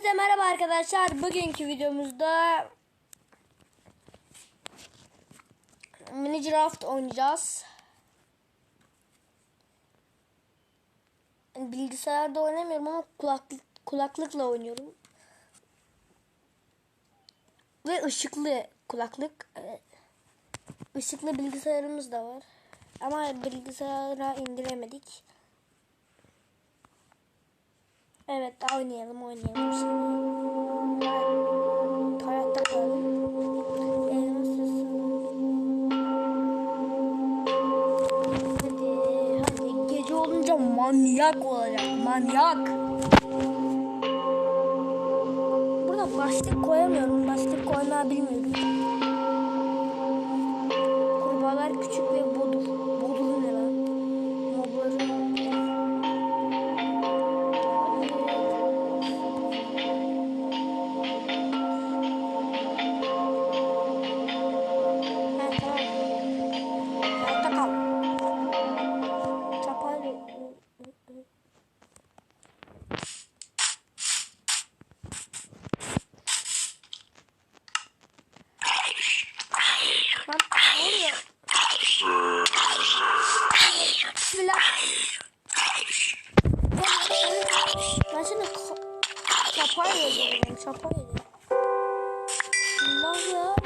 Hepinize merhaba arkadaşlar. Bugünkü videomuzda mini draft oynayacağız. Bilgisayarda oynamıyorum ama kulaklık, kulaklıkla oynuyorum. Ve ışıklı kulaklık. Evet. Işıklı bilgisayarımız da var. Ama bilgisayara indiremedik. Evet oynayalım oynayalım şimdi. Hayatta kalalım. Elmas. Hadi hadi gece olunca manyak olacak manyak. Burada başlık koyamıyorum. Başlık koymayı çapayla yedim. Çapayla yedim. Bismillah ya.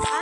I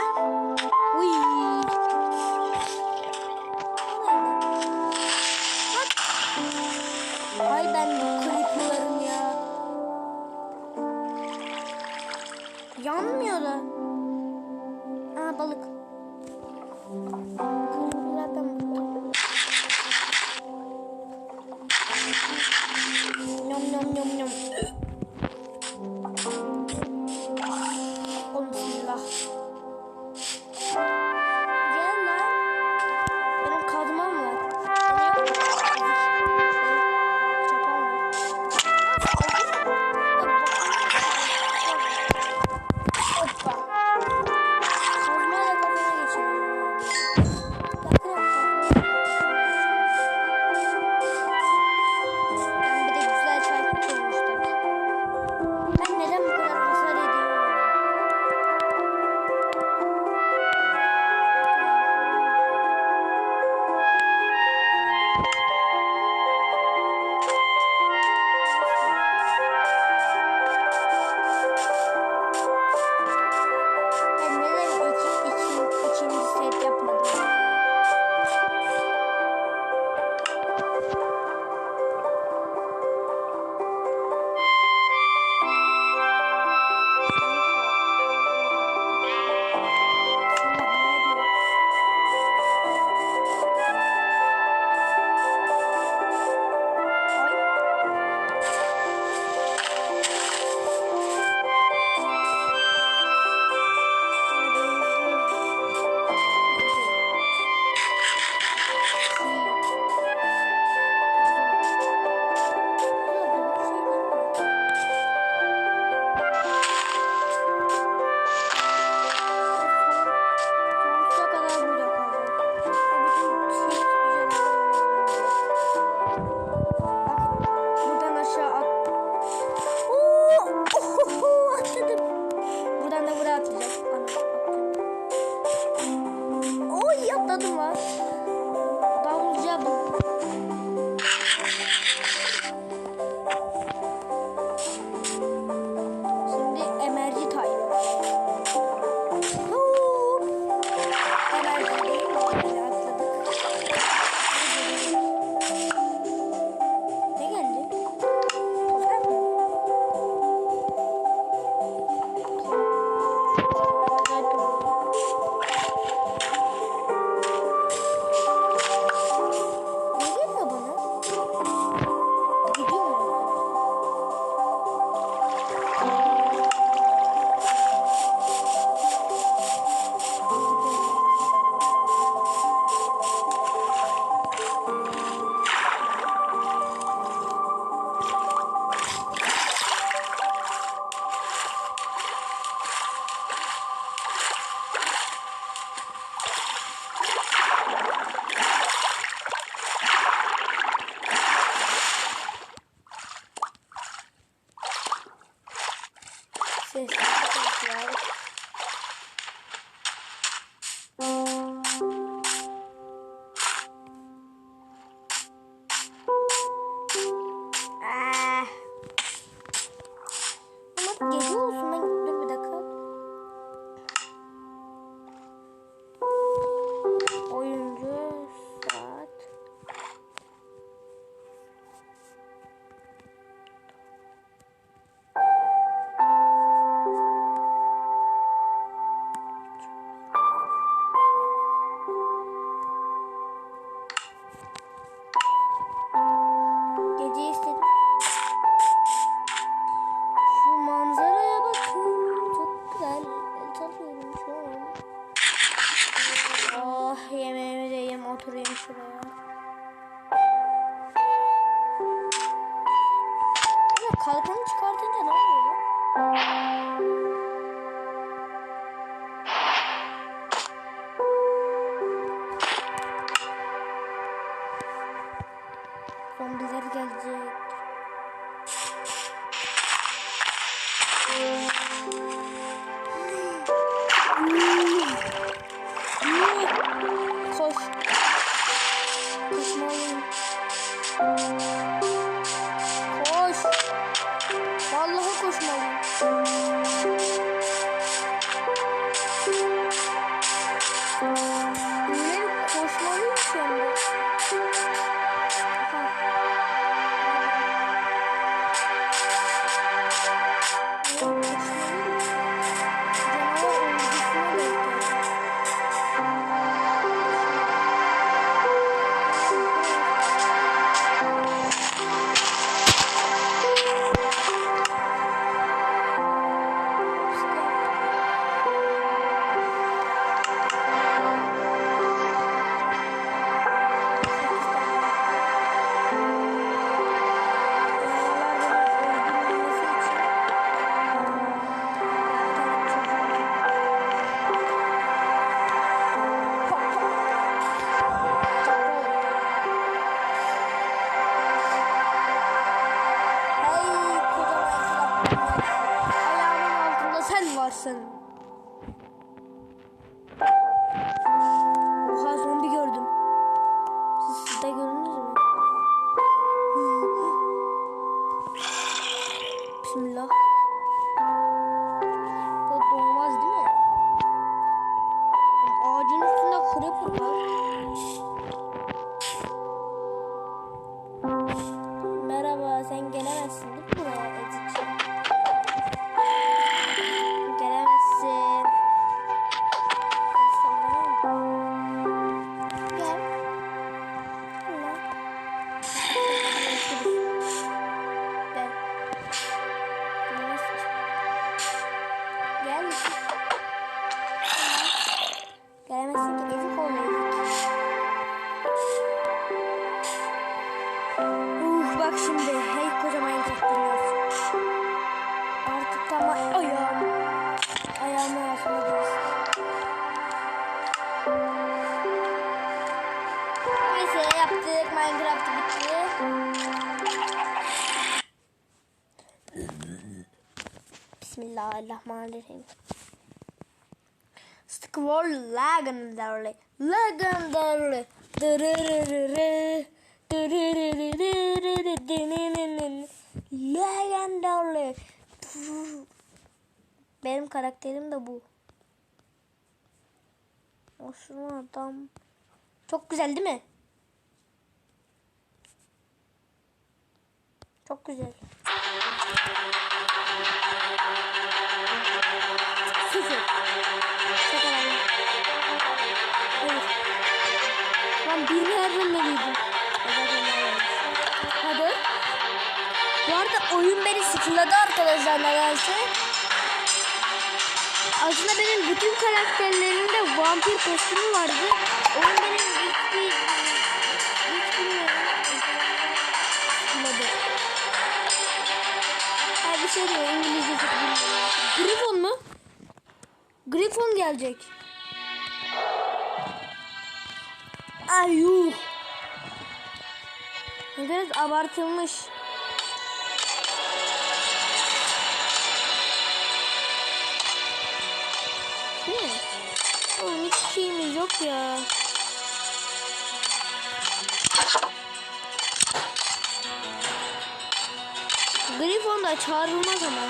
atladım lan. gelecek. Bak şimdi hey kocaman yiyecek. Artık tamam ayağım. Ayağımı ağzına girsin. Neyse yaptık Minecraft bitti. Bismillahirrahmanirrahim. Squall legendary. Legendary. Dırırırırı. Dırırırırı. Legendary. Benim karakterim de bu. Olsun adam. Çok güzel değil mi? Çok güzel. Sıfır. Şaka lan. Bir nereden meliydim? Sıkıladı arkadaşlar nedense. Aslında benim bütün karakterlerimde vampir kostümü vardı. Oyun benim hiçbir... Hiç bilmiyorum. Ay bir şey diyor İngilizce çok bilmiyorum. Griffon mu? Griffon gelecek. Ay yuh. Biraz abartılmış. Hiç şeyimiz yok ya. Griffon da çağrılmaz ama.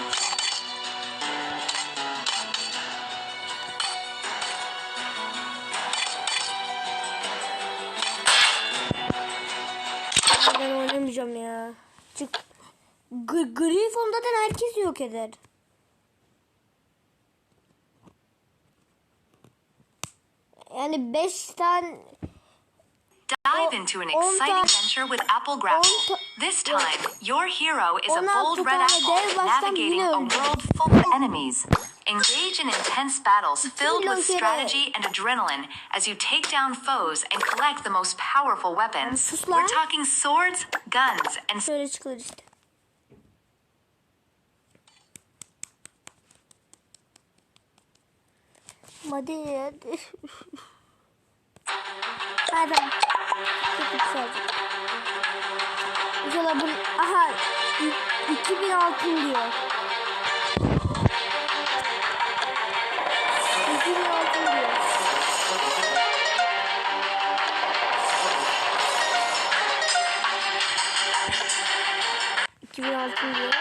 Ben oynamayacağım ya. Çık. G Griffon zaten herkes yok eder. Yani 5 tane Dive into an exciting adventure with Apple Grapple. This time, your hero is a bold red apple navigating a world full of enemies. Engage in intense battles filled with strategy and adrenaline as you take down foes and collect the most powerful weapons. We're talking swords, guns, and şöyle hadi. Hadi. Çok güzel. İnşallah bu... Aha. i- 2000 altın diyor. 2000 altın diyor. İki bin altın diyor.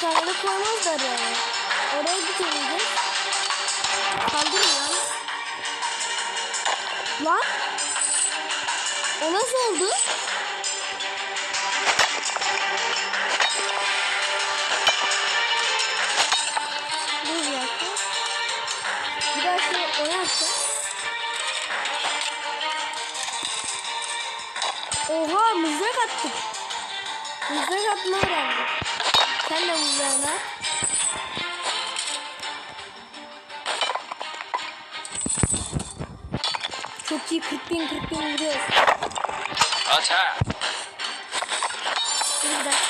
Tane de koymazlar yani. Oraya gideceğiz. Kaldırın lan. Lan. O nasıl oldu? Oha mızrak attık. Mızrak atma öğrendik. Sen de at. Çok iyi 40 bin 40 bin vuruyoruz. Dur bir dakika.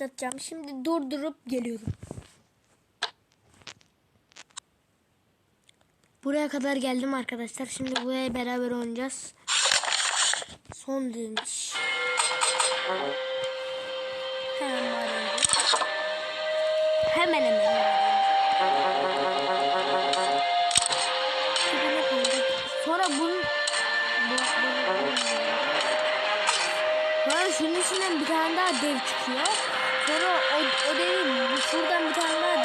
başlatacağım. Şimdi durdurup geliyorum. Buraya kadar geldim arkadaşlar. Şimdi buraya beraber oynayacağız. Son demiş. Hemen. Hemen hemen. Sonra bunu... Sonra şunun içinden bir tane daha dev çıkıyor o, o değil. Şuradan bir tane daha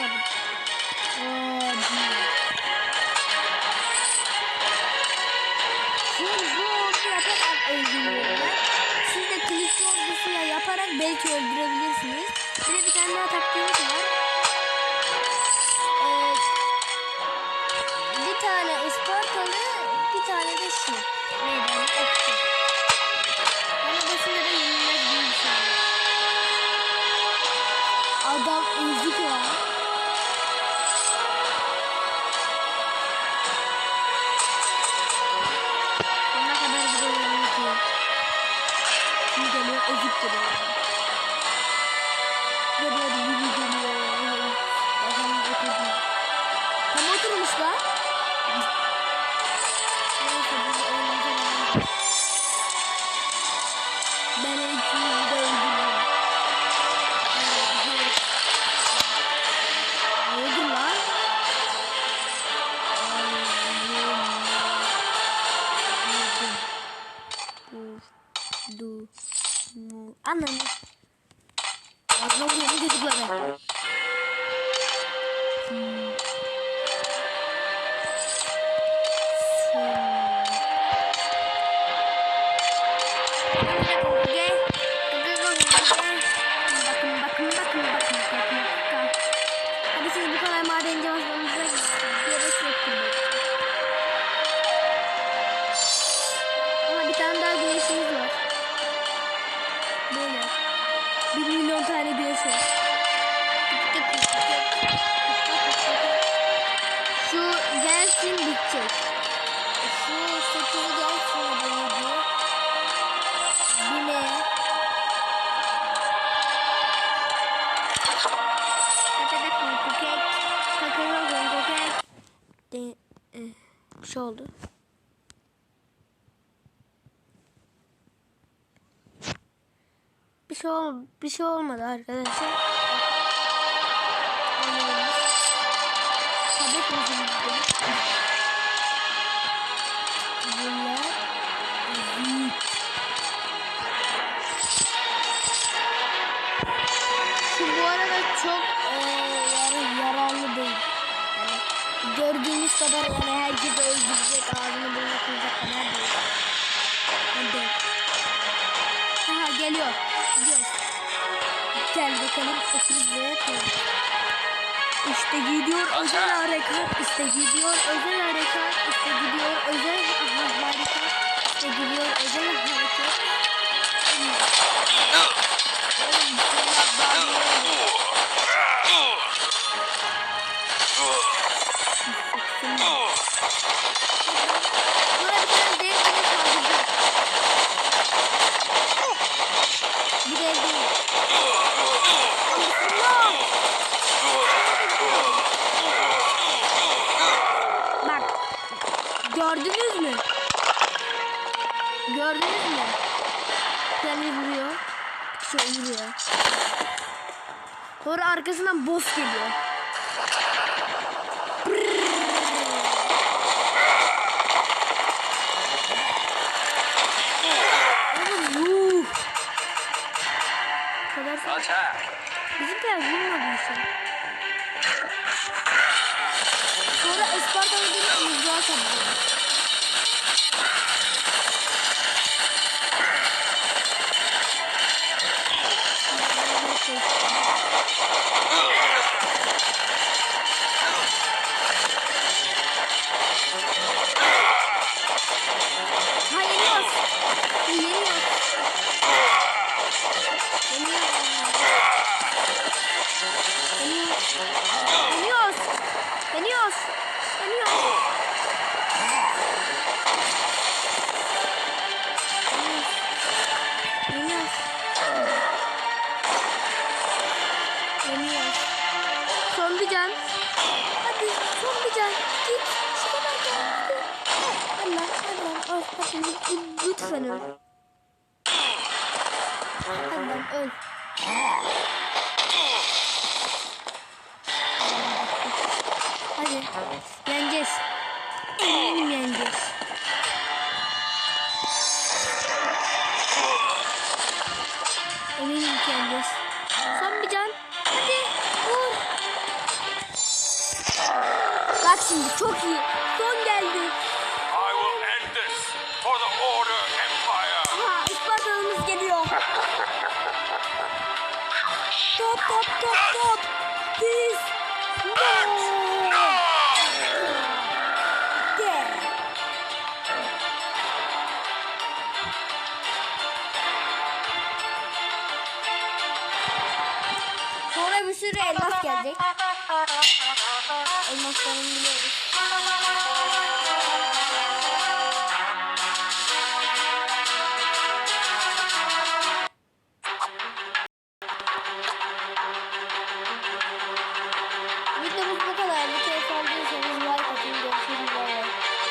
tabii. Oo, Siz de kılıçlı ordusuyla yaparak belki öldürebilirsiniz. Bir de bir tane daha taktiğimiz var. Egypte'de yani. Thank you. bir şey oldu. Bir şey ol bir şey olmadı arkadaşlar. Kadar yani herkesi öldürecek ağzını burnunu kıracak kadar değil. Hadi. Aha geliyor. Gidiyoruz. Gel bakalım oturuz buraya koyalım. İşte gidiyor özel harekat. İşte gidiyor özel harekat. İşte gidiyor özel harekat. İşte gidiyor özel harekat. Oğlum, Buraya bir tane dev gibi saldıracak. Bir dev değil. Allah! Bak. Gördünüz mü? Gördünüz mü? Kendi vuruyor. Şey vuruyor. Sonra arkasından boss geliyor. Top top top top. Pis. No. Gel. Sonra bir sürü elmas gelecek. Elmaslarını biliyoruz.